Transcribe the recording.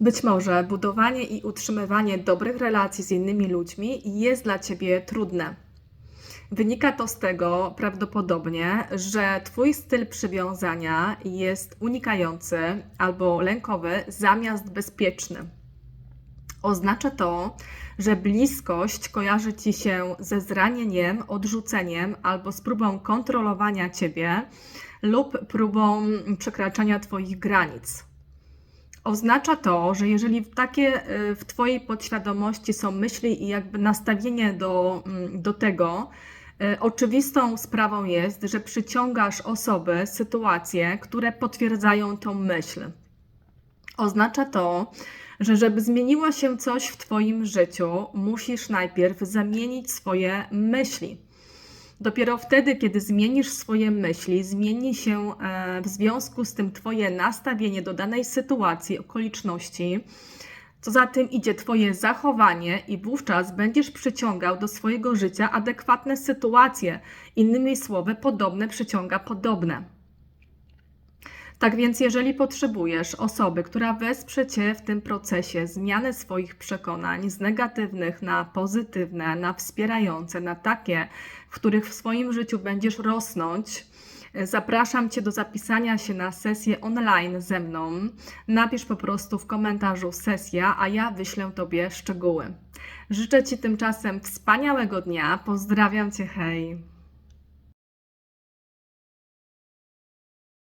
Być może budowanie i utrzymywanie dobrych relacji z innymi ludźmi jest dla ciebie trudne. Wynika to z tego prawdopodobnie, że Twój styl przywiązania jest unikający albo lękowy zamiast bezpieczny. Oznacza to, że bliskość kojarzy ci się ze zranieniem, odrzuceniem albo z próbą kontrolowania ciebie lub próbą przekraczania Twoich granic. Oznacza to, że jeżeli takie y, w Twojej podświadomości są myśli i jakby nastawienie do, mm, do tego, y, oczywistą sprawą jest, że przyciągasz osoby, sytuacje, które potwierdzają tą myśl. Oznacza to, że żeby zmieniło się coś w Twoim życiu, musisz najpierw zamienić swoje myśli. Dopiero wtedy, kiedy zmienisz swoje myśli, zmieni się e, w związku z tym Twoje nastawienie do danej sytuacji, okoliczności. Co za tym idzie Twoje zachowanie, i wówczas będziesz przyciągał do swojego życia adekwatne sytuacje. Innymi słowy, podobne przyciąga podobne. Tak więc, jeżeli potrzebujesz osoby, która wesprze Cię w tym procesie zmiany swoich przekonań z negatywnych na pozytywne, na wspierające, na takie, w których w swoim życiu będziesz rosnąć, zapraszam Cię do zapisania się na sesję online ze mną. Napisz po prostu w komentarzu sesja, a ja wyślę Tobie szczegóły. Życzę Ci tymczasem wspaniałego dnia. Pozdrawiam Cię, hej!